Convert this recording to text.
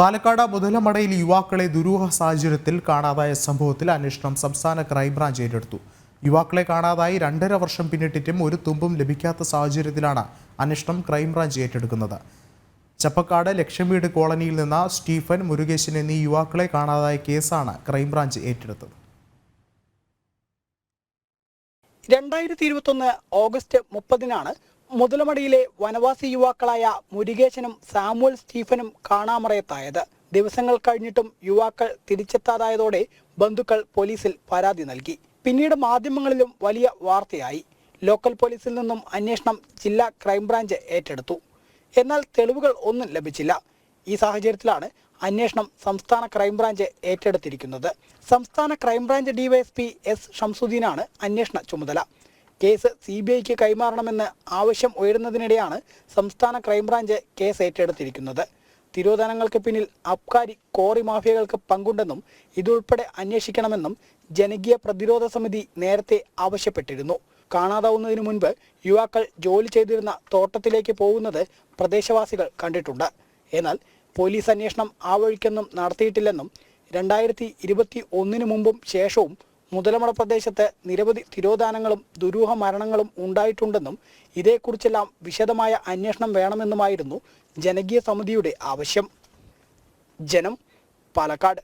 പാലക്കാട് മുതലമടയിൽ യുവാക്കളെ ദുരൂഹ സാഹചര്യത്തിൽ കാണാതായ സംഭവത്തിൽ അന്വേഷണം സംസ്ഥാന ക്രൈംബ്രാഞ്ച് ഏറ്റെടുത്തു. യുവാക്കളെ കാണാതായി രണ്ടര വർഷം പിന്നിട്ടിട്ടും ഒരു തുമ്പും ലഭിക്കാത്ത സാഹചര്യത്തിലാണ് അന്വേഷണം ക്രൈംബ്രാഞ്ച് ഏറ്റെടുക്കുന്നത്. ചപ്പക്കാട് ലക്ഷ്മീട് കോളനിയിൽ നിന്ന സ്റ്റീഫൻ മുരുകേശൻ എന്നീ യുവാക്കളെ കാണാതായ കേസാണ് ക്രൈംബ്രാഞ്ച് ഏറ്റെടുത്തത്. രണ്ടായിരത്തി ഇരുപത്തൊന്ന് ഓഗസ്റ്റ് മുപ്പതിനാണ് മുതലമടിയിലെ വനവാസി യുവാക്കളായ മുരുകേശനും സാമുവൽ സ്റ്റീഫനും കാണാമറയത്തായത്. ദിവസങ്ങൾ കഴിഞ്ഞിട്ടും യുവാക്കൾ തിരിച്ചെത്താതായതോടെ ബന്ധുക്കൾ പോലീസിൽ പരാതി നൽകി. പിന്നീട് മാധ്യമങ്ങളിലും വലിയ വാർത്തയായി. ലോക്കൽ പോലീസിൽ നിന്നും അന്വേഷണം ജില്ലാ ക്രൈംബ്രാഞ്ച് ഏറ്റെടുത്തു. എന്നാൽ തെളിവുകൾ ഒന്നും ലഭിച്ചില്ല. ഈ സാഹചര്യത്തിലാണ് അന്വേഷണം സംസ്ഥാന ക്രൈംബ്രാഞ്ച് ഏറ്റെടുത്തിരിക്കുന്നത്. സംസ്ഥാന ക്രൈംബ്രാഞ്ച് ഡിവൈഎസ്പി എസ് ഷംസുദ്ദീനാണ് അന്വേഷണ ചുമതല. കേസ് സി ബി ഐക്ക് കൈമാറണമെന്ന് ആവശ്യം ഉയരുന്നതിനിടെയാണ് സംസ്ഥാന ക്രൈംബ്രാഞ്ച് കേസ് ഏറ്റെടുത്തിരിക്കുന്നത്. തിരോധാനങ്ങൾക്ക് പിന്നിൽ അബ്കാരി കോറി മാഫിയകൾക്ക് പങ്കുണ്ടെന്നും ഇതുൾപ്പെടെ അന്വേഷിക്കണമെന്നും ജനകീയ പ്രതിരോധ സമിതി നേരത്തെ ആവശ്യപ്പെട്ടിരുന്നു. കാണാതാവുന്നതിനു മുൻപ് യുവാക്കൾ ജോലി ചെയ്തിരുന്ന തോട്ടത്തിലേക്ക് പോകുന്നത് പ്രദേശവാസികൾ കണ്ടിട്ടുണ്ട്. എന്നാൽ പോലീസ് അന്വേഷണം ആ വഴിക്കൊന്നും നടത്തിയിട്ടില്ലെന്നും രണ്ടായിരത്തി ഇരുപത്തി ഒന്നിനു മുമ്പും ശേഷവും മുതലമട പ്രദേശത്ത് നിരവധി തിരോധാനങ്ങളും ദുരൂഹ മരണങ്ങളും ഉണ്ടായിട്ടുണ്ടെന്നും ഇതേക്കുറിച്ചെല്ലാം വിശദമായ അന്വേഷണം വേണമെന്നുമായിരുന്നു ജനകീയ സമിതിയുടെ ആവശ്യം. ജനം പാലക്കാട്.